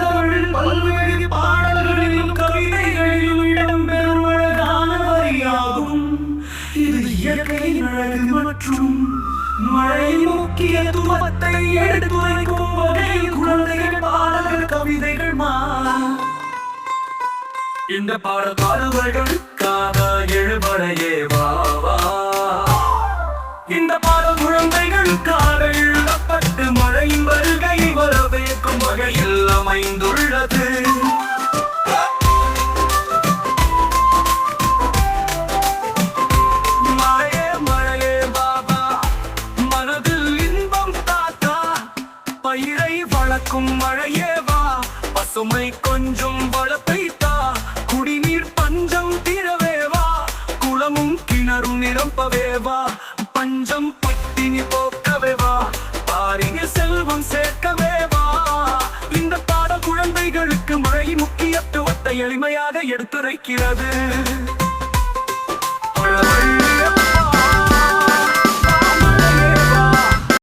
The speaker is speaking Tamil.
தமிழில் பல்வேறு பாடல்களிலும் கவிதைகளிலும் இடம்பெறும் அழகான வரியாகும் இது இயற்கையின் அழகு மற்றும் மழையின் முக்கியத்துவத்தை எடுத்துரைக்கும் வகையில் குழந்தைகள் பாடல்கள் கவிதைகள் இந்த பாடல் பாடல்களுக்காக எழுபறையே வா. இந்த பாடல் அமைந்துள்ளது மழையே பயிரை வளர்க்கும் மழையே பசுமை கொஞ்சம் வளத்தை தா. குடிநீர் பஞ்சம் தீரவேவா குளமும் கிணறும் நிரப்பவே எளிமையாக எடுத்துரைக்கிறது.